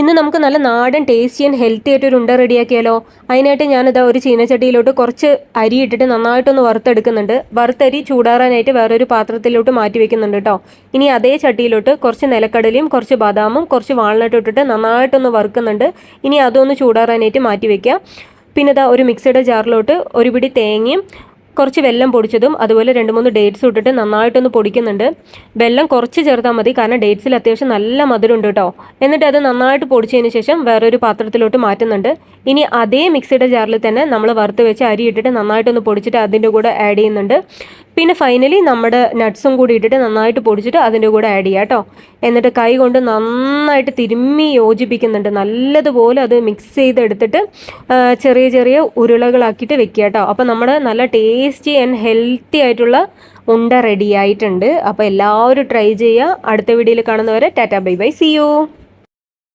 ഇന്ന് നമുക്ക് നല്ല നാടൻ ടേസ്റ്റി ആൻഡ് ഹെൽത്തി ആയിട്ട് ഒരു ഉണ്ട റെഡിയാക്കിയാലോ? അതിനായിട്ട് ഞാനിതാ ഒരു ചീനച്ചട്ടിയിലോട്ട് കുറച്ച് അരി ഇട്ടിട്ട് നന്നായിട്ടൊന്ന് വറുത്തെടുക്കുന്നുണ്ട്. വറുത്തരി ചൂടാറാനായിട്ട് വേറൊരു പാത്രത്തിലോട്ട് മാറ്റി വെക്കുന്നുണ്ട് കേട്ടോ ഇനി അതേ ചട്ടിയിലോട്ട് കുറച്ച് നിലക്കടലയും കുറച്ച് ബദാമും കുറച്ച് വാൾനട്ട് ഇട്ടിട്ട് നന്നായിട്ടൊന്ന് വറുക്കുന്നുണ്ട്. ഇനി അതൊന്ന് ചൂടാറാനായിട്ട് മാറ്റി വെക്കുക പിന്നെ ഇതാ ഒരു മിക്സിയുടെ ജാറിലോട്ട് ഒരു പിടി തേങ്ങയും കുറച്ച് വെല്ലം പൊടിച്ചതും അതുപോലെ രണ്ട് മൂന്ന് ഡേറ്റ്സ് ഇട്ടിട്ട് നന്നായിട്ടൊന്ന് പൊടിക്കുന്നുണ്ട്. വെല്ലം കുറച്ച് ചേർത്താൽ മതി കാരണം ഡേറ്റ്സിൽ അത്യാവശ്യം നല്ല മധുരമുണ്ട് കേട്ടോ എന്നിട്ട് അത് നന്നായിട്ട് പൊടിച്ചതിന് ശേഷം വേറൊരു പാത്രത്തിലോട്ട് മാറ്റുന്നുണ്ട്. ഇനി അതേ മിക്സിയുടെ ജാറിൽ തന്നെ നമ്മൾ വറുത്ത് വെച്ച് അരി ഇട്ടിട്ട് നന്നായിട്ടൊന്ന് പൊടിച്ചിട്ട് അതിന്റെ കൂടെ ആഡ് ചെയ്യുന്നുണ്ട്. പിന്നെ ഫൈനലി നമ്മുടെ നട്ട്സും കൂടി ഇട്ടിട്ട് നന്നായിട്ട് പൊടിച്ചിട്ട് അതിന്റെ കൂടെ ആഡ് ചെയ്യാം കേട്ടോ എന്നിട്ട് കൈ കൊണ്ട് നന്നായിട്ട് തിരുമ്മി യോജിപ്പിക്കുന്നുണ്ട്. നല്ലതുപോലെ അത് മിക്സ് ചെയ്തെടുത്തിട്ട് ചെറിയ ചെറിയ ഉരുളകളാക്കിയിട്ട് വെക്കുക കേട്ടോ അപ്പോൾ നമ്മുടെ നല്ല ടേസ്റ്റി ആൻഡ് ഹെൽത്തി ആയിട്ടുള്ള ഉണ്ട റെഡി ആയിട്ടുണ്ട്. അപ്പോൾ എല്ലാവരും ട്രൈ ചെയ്യുക. അടുത്ത വീഡിയോയിൽ കാണുന്നവരെ tata bye bye. See you